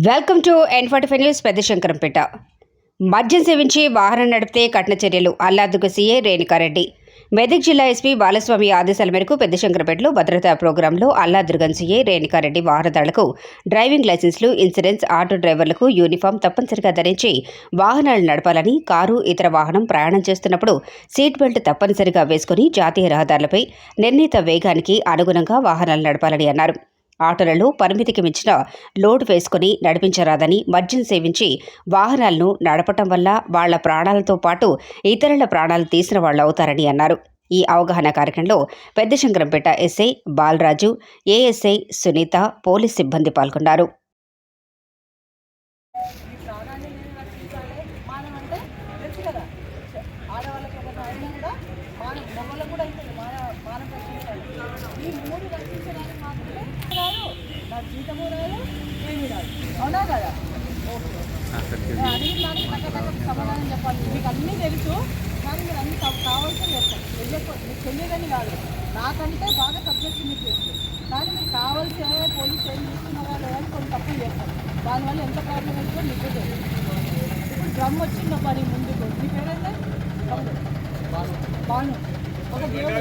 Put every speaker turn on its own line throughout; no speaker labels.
Welcome to N forty five news Pedda Shankarampet. మద్యం సేవించి వాహనం నడిపితే కఠిన చర్యలు అల్లాదుకు సీఏ రేణుకారెడ్డి మెదక్ జిల్లా ఎస్పీ బాలస్వామి ఆదేశాల మేరకు పెద్ద శంకరపేటలో భద్రతా ప్రోగ్రాంలో అల్లాదుర్గం సీఏ రేణుకారెడ్డి వాహనదారులకు డ్రైవింగ్ లైసెన్స్లు ఇన్సూరెన్స్ ఆటో డ్రైవర్లకు యూనిఫామ్ తప్పనిసరిగా ధరించి వాహనాలు నడపాలని కారు ఇతర వాహనం ప్రయాణం చేస్తున్నప్పుడు సీట్ బెల్ట్ తప్పనిసరిగా వేసుకుని జాతీయ రహదారులపై నిర్ణీత వేగానికి అనుగుణంగా వాహనాలు నడపాలని అన్నారు. ఆటోలను పరిమితికి మించిన లోడ్ వేసుకుని నడిపించరాదని మద్యం సేవించి వాహనాలను నడపటం వల్ల వాళ్ళ ప్రాణాలతో పాటు ఇతరుల ప్రాణాలు తీసిన వాళ్ళు అవుతారని అన్నారు. ఈ అవగాహన కార్యక్రమంలో Pedda Shankarampet SI Balaraju ASI Sunitha police సిబ్బంది పాల్గొన్నారు.
ఆడవాళ్ళకి ఏదైనా అయినా కూడా మానం మగవాళ్ళకు కూడా అవుతుంది మాన మానం రక్షించాలి ఈ మూడు రక్షించడానికి మాత్రమే రాదు నా జీతము రాదు ఏమీ రాదు. అవునా కదా? దానికి తగ్గ తగ్గ సమాధానం చెప్పాలి. మీకు అన్నీ తెలుసు కానీ మీరు అన్ని కావాల్సిన చెప్తారు. తెలియకో మీకు తెలియదని కాదు. నాకంటే బాగా సబ్జెక్ట్ మీకు తెలుసు. కానీ మీకు కావాల్సిన పోలీస్ ఏం చేస్తున్నారా లేదా అని కొన్ని తప్పులు చేస్తారు. దానివల్ల ఎంత ప్రాబ్లం అవుతుందో మీకు తెలుసు. ఇప్పుడు డ్రమ్ వచ్చిందో పని ముందుకు. మీ బాను. ఒక దేవుడు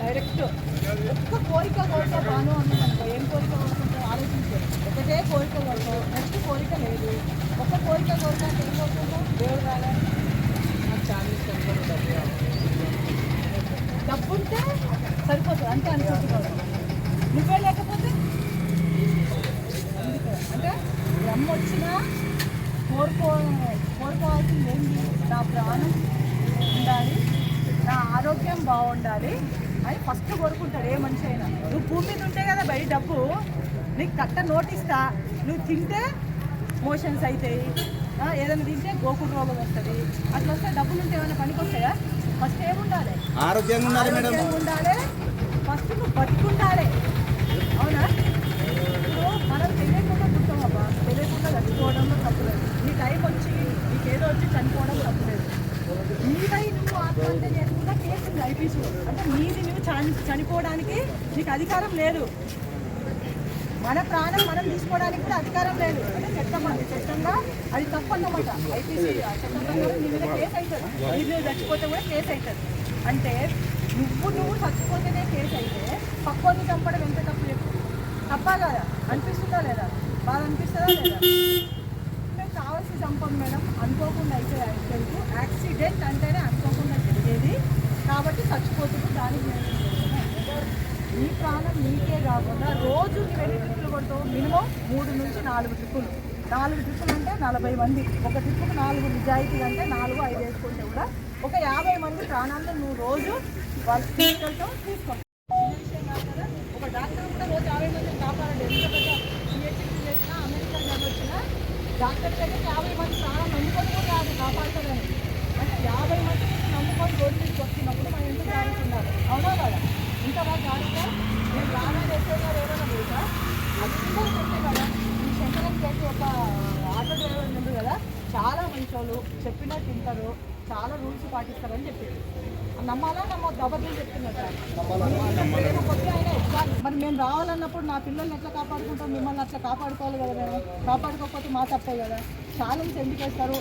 డైరెక్ట్ ఒక్క కోరిక కోరిక బాను అన్నదనుకో ఏం కోరిక కోరుకుంటో ఆలోచించే ఒకటే కోరిక కొరకు నెక్స్ట్ కోరిక లేదు. ఒక కోరిక కొరకు అంటే ఏం దేవుడు రాగానే నాకు చాలా ఇష్టం డబ్బు ఉంటే సరిపోతుంది అంటే అనుకుంటున్నాడు నువ్వే లేకపోతే? అంటే బ్రహ్మ వచ్చినా కోరుకో కోరుకోవాల్సింది ఏంటి నా ప్రాణం ఉండాలి నా ఆరోగ్యం బాగుండాలి అని ఫస్ట్ కోరుకుంటాడు ఏ మనిషి అయినా. నువ్వు భూమి మీద ఉంటే కదా బయట డబ్బు. నీకు కట్ట నోటిస్తా నువ్వు తింటే మోషన్స్ అవుతాయి. ఏదైనా తింటే గోకుడు రోగం వస్తుంది. అట్లా వస్తే డబ్బులు ఉంటే ఏమైనా పనికి వస్తాయా? ఫస్ట్ ఏముండాలి?
ఆరోగ్యంగా ఉండాలి మేడం.
ఆరోగ్యంగా ఉండాలి. ఫస్ట్ నువ్వు బతుకుండాలి. అవునా? ఇప్పుడు మనం తెలియకుండా పుట్టాం అబ్బా. తెలియకుండా చచ్చిపోవడంలో తప్పులేదు నీ టైం వచ్చి నీకేదో వచ్చి చనిపోవడం తప్పులేదు నీదై నువ్వు ఆత్మహత్య చేసుకుంటా కేసు ఐపీసీ అంటే నీది నువ్వు చని చనిపోవడానికి నీకు అధికారం లేదు. మన ప్రాణం మనం తీసుకోవడానికి కూడా అధికారం లేదు. అంటే చట్టం అది చట్టంగా అది తప్పు అన్నమాట ఐపీసీ చట్టం నీ మీద కేసు అవుతుంది. నీ మీద చచ్చిపోతే కూడా కేసు అవుతుంది. అంటే నువ్వు నువ్వు చచ్చిపోతేనే కేసు అయితే పక్కోని చంపడం ఎంత తప్పు చెప్పు. తప్పా కదా? అనిపిస్తుందా లేదా? బాగా అనిపిస్తుందా లేదా? మేము కావాల్సి చంపం మేడం అనుకోకుండా అయితే యాక్సిడెంట్ యాక్సిడెంట్ అంటేనే అనుకోకుండా జరిగేది. కాబట్టి చచ్చిపోతుంది దానికి మేము ఏం చేస్తున్నాం? నీ నీకే కాకుండా రోజు నువ్వు ఎన్ని ట్రిప్పులు కొడతావు. మినిమం మూడు నుంచి నాలుగు ట్రిప్పులు. నాలుగు ట్రిప్పులు అంటే నలభై మంది. ఒక ట్రిప్పుకు నాలుగు నిజాయితీ అంటే నాలుగు ఐదు వేసుకుంటే కూడా ఒక యాభై మంది ప్రాణాలను నువ్వు రోజు వాళ్ళు తీసుకెళ్తావు తీసుకో ఒక డాక్టర్ కూడా రోజు యాభై మందిని కాపాడండి. ఎందుకంటే చేసినా అమెరికా జాబ్ వచ్చినా డాక్టర్ దగ్గర యాభై మంది ప్రాణం నమ్ముకొని కూడా రాదు కాపాడుతారని. అంటే యాభై మంది నమ్ముకొని రోజు వచ్చినప్పుడు మన మనం ఎంత ఉండాలి అవునా కదా? ఇంకా బాగా జాగ్రత్త నేను రానా చేసే ఏమైనా తెలుసా? అది అందరూ చెప్తే కదా. ఈ శంకరం చేసి ఒక ఆటో డ్రైవర్ ఉంది కదా చాలా మంచి వాళ్ళు చెప్పినా తింటారు చాలా రూల్స్ పాటిస్తారని చెప్పారు నమ్మాలా? నమ్మ అబద్ధం చెప్తున్నారు సార్. కొద్ది ఆయన ఎట్లా? మరి మేము రావాలన్నప్పుడు నా పిల్లల్ని ఎట్లా కాపాడుకుంటాం? మిమ్మల్ని అట్లా కాపాడుకోవాలి కదా మేము కాపాడుకోకపోతే మా తప్పే కదా. ఛాలెంజ్ ఎందుకు వేస్తారు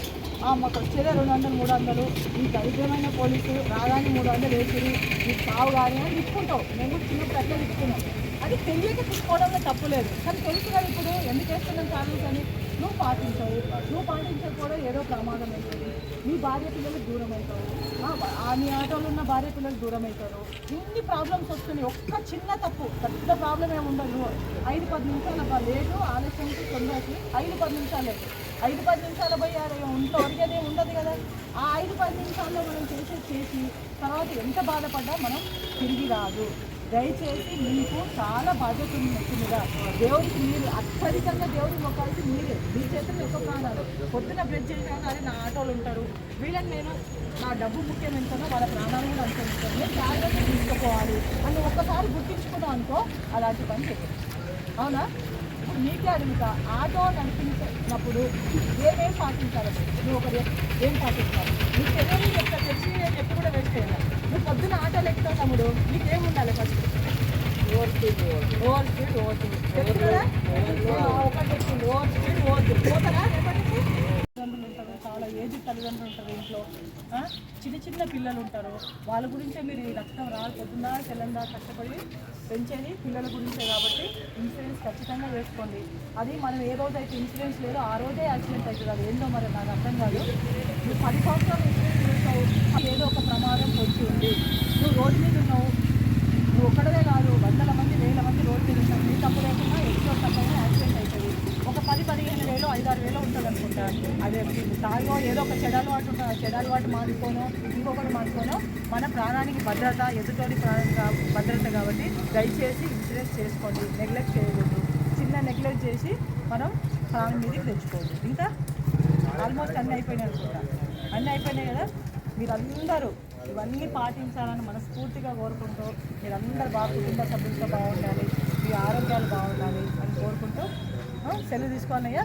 మాకు వచ్చేదే రెండు వందలు మూడు వందలు. ఈ దరిద్రమైన పోలీసు రాగానే మూడు వందలు వేసిరు. ఈ కావు కానీ అని తిప్పుకుంటావు మేము కూడా చిన్నప్పుడు అట్లా తిప్పుకున్నాం అది తెలియక తీసుకోవడంలో తప్పు లేదు. కానీ తెలుసు కదా ఇప్పుడు ఎందుకు వేస్తున్నాం ఛాలెంజ్ అని? నువ్వు పాటించవు. నువ్వు పాటించకపోవడం ఏదో ప్రమాదం అవుతుంది మీ భార్య పిల్లలు దూరం అవుతారు ఆ, ఆ ఆటోలో ఉన్న భార్య పిల్లలు దూరం అవుతారు ఎన్ని ప్రాబ్లమ్స్ వస్తున్నాయి. ఒక్క చిన్న తప్పు పెద్ద ప్రాబ్లం ఏమి ఉండదు. ఐదు పది నిమిషాలు అబ్బా లేటు ఆలస్యంకి తొందరకి ఐదు పది నిమిషాలు. లేదు ఐదు పది నిమిషాలు పోయి ఆడ ఇంట్లో ఒరిగేదే ఉండదు కదా. ఆ ఐదు పది నిమిషాల్లో మనం చేసేది చేసి తర్వాత ఎంత బాధపడ్డా మనం తిరిగి రాదు. దయచేసి మీకు చాలా బాధ్యత ఉంది మీద. దేవుడికి మీరు అత్యధికంగా దేవుడికి మొక్కాల్సి మీరే. మీ చేతులు ఎక్కువ ప్రాణాలు. పొద్దున బ్రెడ్ చేసినా కానీ నా ఆటోలు ఉంటారు. వీళ్ళని నేను నా డబ్బు ముఖ్యం ఎంతనో వాళ్ళ ప్రాణాలు కూడా అంతే నేను జాగ్రత్త తీసుకుపోవాలి అని ఒక్కసారి గుర్తించుకున్నాం అనుకో అలాంటి పని చేయాలి అవునా? ఇప్పుడు నీకే అడుగుతా. ఆటో నడిపించినప్పుడు ఏమేం పాటించాలి? నువ్వు ఒక ఏం పాటించాలి? నీకు తెలియని చెప్తా తెలిసి నేను చెప్పి కూడా వేస్ట్ చేయాలి పొద్దున ఆటోలు ఎక్కుతావు తమ్ముడు. నీకేం ఉండాలి ఫస్ట్ ఓవర్ తల్లిదండ్రులు ఉంటారు చాలా ఏజ్ తల్లిదండ్రులు ఉంటారు ఇంట్లో. చిన్న చిన్న పిల్లలు ఉంటారు. వాళ్ళ గురించే మీరు ఈ రక్తం రా పొద్దున్న తెల్లందా కష్టపడి పెంచేది పిల్లల గురించే కాబట్టి ఇన్సూరెన్స్ ఖచ్చితంగా వేసుకోండి. అది మనం ఏ రోజు అయితే ఇన్సూరెన్స్ లేదో ఆ రోజే యాక్సిడెంట్ అవుతుంది. అది ఏందో మరి నాకు అర్థం కాదు. పది సంవత్సరాలు ఇన్సూరెన్స్ ఉన్నావు ఏదో ఒక ప్రమాదం వచ్చి ఉంది. నువ్వు రోడ్డు మీద ఉన్నావు. నువ్వు ఒక్కడమే కాదు వందల మంది వేల మంది రోడ్డు మీద ఉన్నావు నీ తప్పు లేకుండా ఎక్కువ తప్పైనా యాక్సిడెంట్ అవుతుంది ఒక పది పదిహేను వేలు ఐదారు వేలు ఉంటుంది అనుకుంటా. అదే తాగో ఏదో ఒక చెడాలు అలవాటు ఉంటుంది ఆ చెడు అలవాటు ఇంకొకటి మానుకోను మన ప్రాణానికి భద్రత ఎదుటోడి ప్రాణానికి భద్రత కాబట్టి దయచేసి ఇన్సూరెన్స్ చేసుకోండి. నెగ్లెక్ట్ చేయకూడదు. చిన్న నెగ్లెక్ట్ చేసి మనం ప్రాణం మీదకి తెచ్చుకోవద్దు. ఇంకా ఆల్మోస్ట్ అన్నీ అయిపోయినాయి అనుకుంటా. అన్నీ అయిపోయినాయి కదా? మీరందరూ ఇవన్నీ పాటించాలని మనస్ఫూర్తిగా కోరుకుంటూ మీరందరూ బాగా కుటుంబ సభ్యులతో బాగుండాలి మీ ఆరోగ్యాలు బాగుండాలి అని కోరుకుంటూ సెలవు తీసుకోవాలయ్యా